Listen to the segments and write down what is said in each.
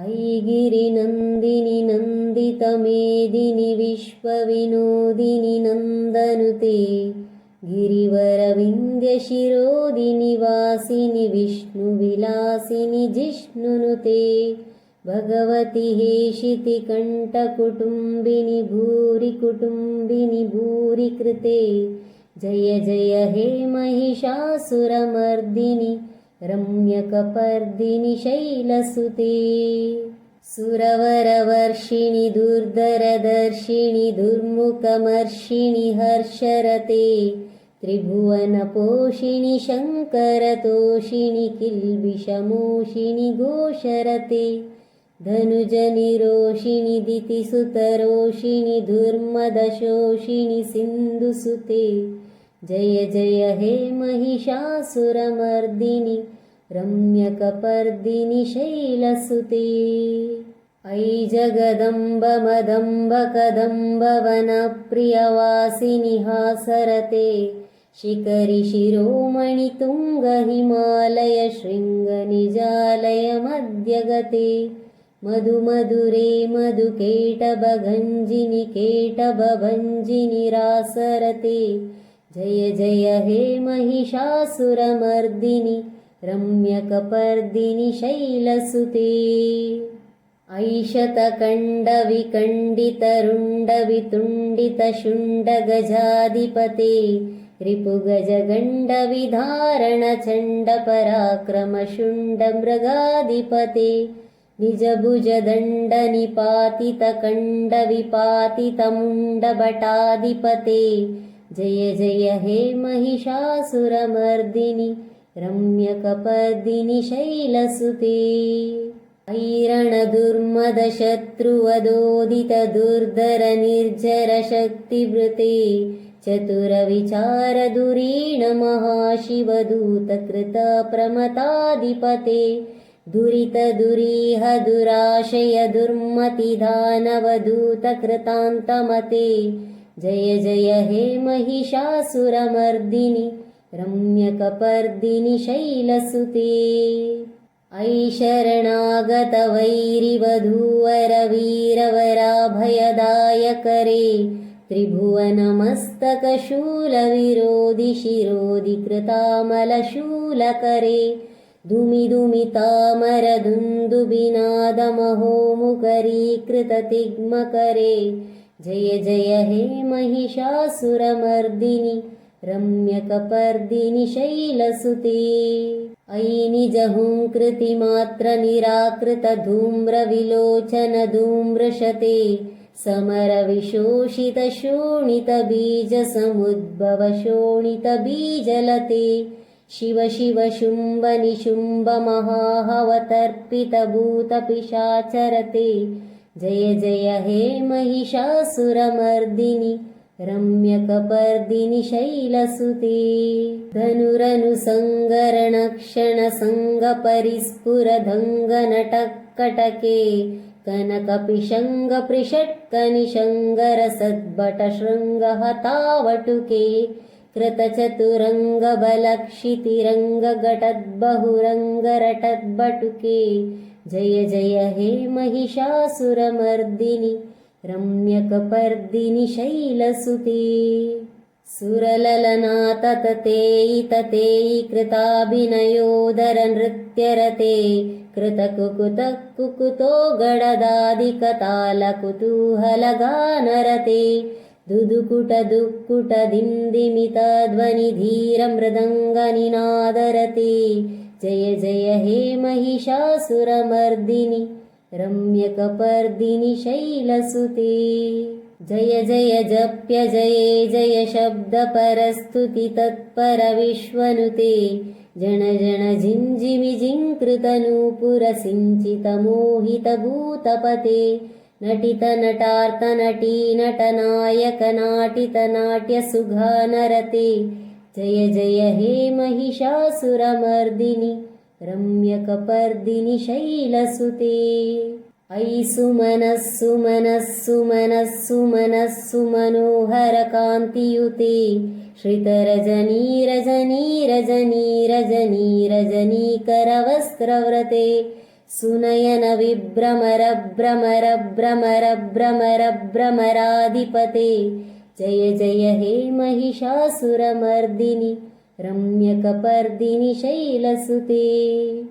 अयि गिरिनन्दिनि नन्दितमेदिनि विश्वविनोदिनि नन्दनुते गिरिवरविन्द्यशिरोदिनि वासिनि विष्णुविलासिनि जिष्णुनुते भगवति हेशितिकण्ठकुटुम्बिनि भूरि कुटुम्बिनि भूरि कृते जय जय हे महिषासुरमर्दिनि रम्यकपर्दिनि शैलसुते सुरवरवर्षिणि दुर्धरदर्शिनि दुर्मुखमर्षिणि हर्षरते। त्रिभुवनपोषिणि शङ्करतोषिणि किल्बिषमोषिणि घोषरते धनुजनिरोषिणि दितिसुतरोषिणि दुर्मदशोषिणि सिन्धुसुते। जय जय हे महिषासुरमर्दिनि रम्यकपर्दिनि शैलसुते अयि जगदम्ब मदम्ब हासरते शिखरि शिरोमणि तुङ्गहिमालय शृङ्गनिजालय मध्यगते मधुमधुरे मधुकेटभगञ्जिनि केटभञ्जिनि रासरते जय जय हे महिषासुरमर्दिनि रम्यकपर्दिनि शैलसुते। ऐशतकण्डविकण्डितरुण्डवितुण्डितशुण्डगजाधिपते रिपुगजगण्डविधारणचण्डपराक्रमशुण्डमृगाधिपते। निजभुजदण्डनिपातितकण्डविपातितमुण्डभटाधिपते जय जय हे महिषासुरमर्दिनि रम्यकपर्दिनि शैलसुते। ऐरणदुर्मदशत्रुवदोदितदुर्धरनिर्झरशक्तिवृते चतुरविचारधुरीण महाशिवदूतकृतप्रमताधिपते दुरितदुरीह दुराशय दुर्मतिदानवदूतकृतान्तमते जय जय हे महिषासुरमर्दिनि रम्यकपर्दिनि शैलसुते ऐ शरणागतवैरिवधूवरवीरवराभयदायकरे दुमिदुमितामरदुन्दुबिनादमहोमुखरीकृततिग्मकरे जय जय हे महिषासुरमर्दिनि रम्यकपर्दिनि शैलसुते अयि निजहुङ्कृतिमात्रनिराकृतधूम्रविलोचनधूम्रशते समरविशोषितशोणितबीजसमुद्भवशोणितबीजलते। शिव शिव शुम्भ निशुम्भमहाहवतर्पितभूतपिशाचरते जय जय हे महिषासुरमर्दिनि रम्यकपर्दिनि शैलसुते धनुरनुसङ्गरणक्षणसङ्गपरिस्फुरधङ्गनटकटके कनकपिशङ्गपृषट्कनिशङ्गरसद्भटशृङ्गहतावटुके कृतचतुरङ्गबलक्षितिरङ्गघटद्बहुरङ्गरटद्बटुके जय जय हे महिषासुरमर्दिनि रम्यकपर्दिनि शैलसुते। सुरललनातततेयि ततेयि कृताभिनयोदरनृत्यरते। कृतकुकुतः कुकुतो गडदादिकतालकुतूहलगानरते। दुदुकुटदुक्कुटदिन्दिमितध्वनिधीरमृदङ्गनिनादरते। जय जय हे महिषासुरमर्दिनि रम्यकपर्दिनि शैलसुते जय जय जप्य जये जय शब्दपरस्तुति तत्परविश्वनुते। जन जन झिञ्झिमि जिङ्कृतनूपुरसिञ्चितमोहितभूतपते नटितनटार्तनटी नटनायकनाटितनाट्यसुघानरते जय जय हे महिषासुरमर्दिनि रम्यकपर्दिनि शैलसुते अयि सुमनः सुमनः सुमनः सुमनः सुमनोहरकान्तियुते श्रितरजनीरजनीरजनीरजनीरजनीकरवस्त्रव्रते सुनयन विभ्रमर भ्रमर भ्रमर भ्रमर भ्रमराधिपते। जय जय हे महिषासुरमर्दिनि रम्यकपर्दिनि शैलसुते।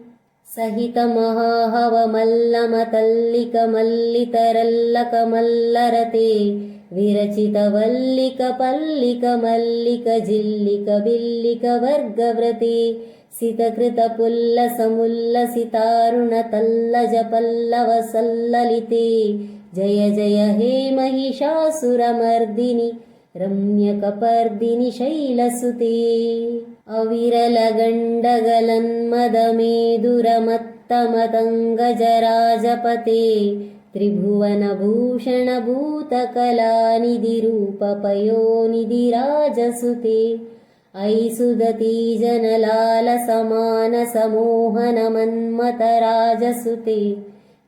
सहितमहाहवमल्लमतल्लिकमल्लितरल्लकमल्लरते। विरचितवल्लिकपल्लिकमल्लिकजिल्लिकबिल्लिकवर्गव्रते। सितकृतपुल्लसमुल्लसितारुणतल्लजपल्लवसल्ललिते। जय जय हे महिषासुरमर्दिनि रम्यकपर्दिनि शैलसुते अविरलगण्डगलन्मदमेदुरमत्तमतङ्गजराजपते। त्रिभुवनभूषणभूतकलानिधिरूपपयोनिधिराजसुते। अयि सुदती जनलालसमानसमोहनमन्मतराजसुते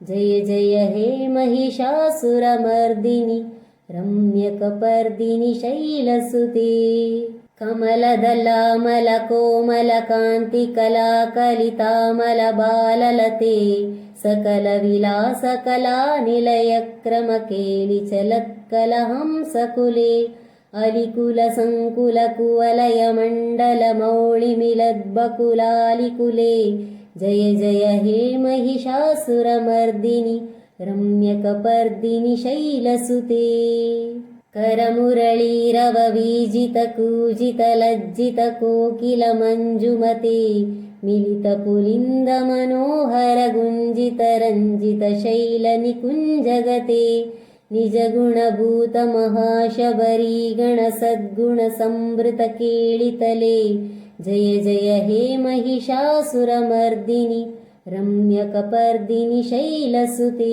जय जय हे महिषासुरमर्दिनि रम्यकपर्दिनि शैलसुते। कमलदलामलकोमलकान्तिकलाकलितामलबाललते। सकलविलासकलानिलयक्रमकेलिचलत्कलहंसकुले। अलिकुलसङ्कुलकुवलयमण्डलमौळिमिलद्बकुलालिकुले। जय जय हे महिषासुरमर्दिनि रम्यकपर्दिनि शैलसुते करमुरळीरववीजितकूजितलज्जितकोकिलमञ्जुमते मिलितपुलिन्दमनोहरगुञ्जितरञ्जितशैलनिकुञ्जगते। निजगुणभूतमहाशबरीगणसद्गुणसंवृतकेळितले। जय जय हे महिषासुरमर्दिनि रम्यकपर्दिनि शैलसुते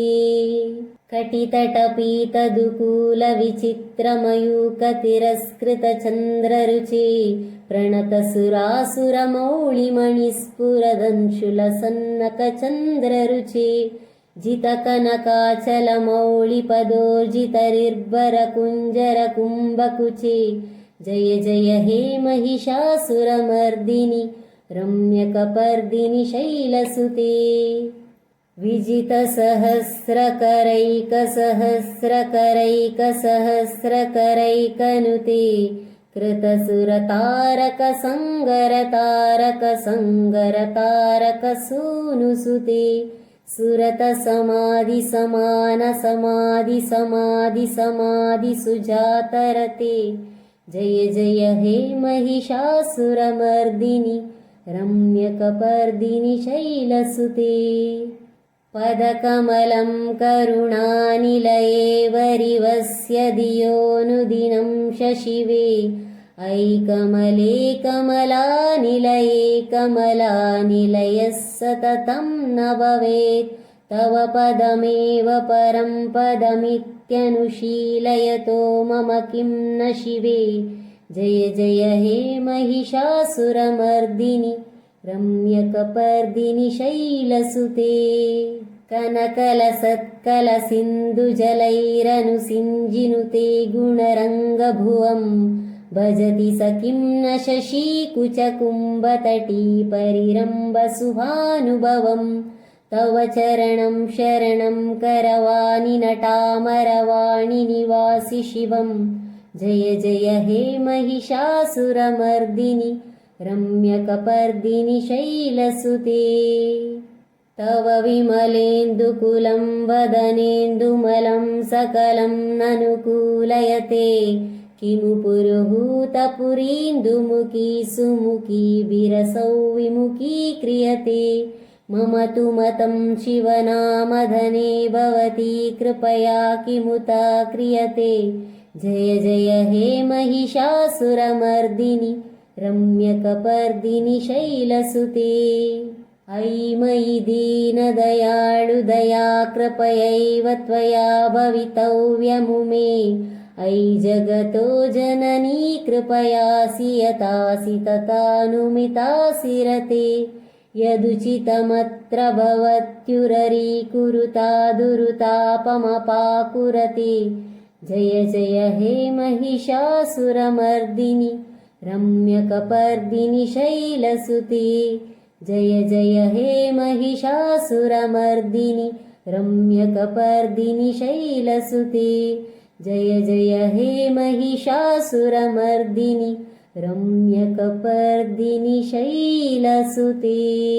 कटितटपीतदुकूलविचित्रमयूकतिरस्कृतचन्द्ररुचे प्रणतसुरासुरमौळिमणिस्फुरदंशुलसन्नकचन्द्ररुचे जितकनकाचलमौळिपदोर्जितरिर्भरकुञ्जरकुम्भकुचे जय जय हे महिषासुरमर्दिनि रम्यकपर्दिनि शैलसुते विजितसहस्रकरैकसहस्रकरैकसहस्रकरैकनुते। कृतसुरतारकसङ्गरतारकसङ्गरतारकसूनुसुते। सुरतसमाधिसमानसमाधिसमाधिसमाधिसुजातरते जय जय हे महिषासुरमर्दिनि रम्यकपर्दिनि शैलसुते पदकमलं करुणानिलये वरिवस्य धियोनुदिनं शशिवे। ऐकमले कमलानिलये कमलानिलयः सततं न भवेत् तव पदमेव परं पदमित्यनुशीलयतो मम किं न शिवे जय जय हे महिषासुरमर्दिनि रम्यकपर्दिनि शैलसुते। कनकलसत्कलसिन्धुजलैरनुसिञ्जिनुते गुणरङ्गभुवं भजति स किं न शशीकुचकुम्भतटी परिरम्बसुभानुभवं तव चरणं शरणं करवाणि नटामरवाणि निवासि शिवं जय जय हे महिषासुरमर्दिनि रम्यकपर्दिनि शैलसुते। तव विमलेन्दुकुलं वदनेन्दुमलं सकलं ननुकूलयते। किमु पुरुहूतपुरीन्दुमुखी सुमुखी विरसौ विमुखी क्रियते। मम तु मतं शिवनामधने भवती कृपया किमुता क्रियते जय जय हे महिषासुरमर्दिनि रम्यकपर्दिनि शैलसुते। अयि मयि दीनदयाळुदया कृपयैव त्वया भवितव्यमुमे। अयि जगतो जननी कृपयासि यतासि तथानुमितासि रते यदुचितमत्र भवत्युररीकुरुता दुरुतापमपाकुरते जय जय हे महिषासुरमर्दिनि रम्यकपर्दिनि शैलसुते। जय जय हे महिषासुरमर्दिनि रम्यकपर्दिनि शैलसुते। जय जय हे महिषासुरमर्दिनि रम्यकपर्दिनि शैलसुते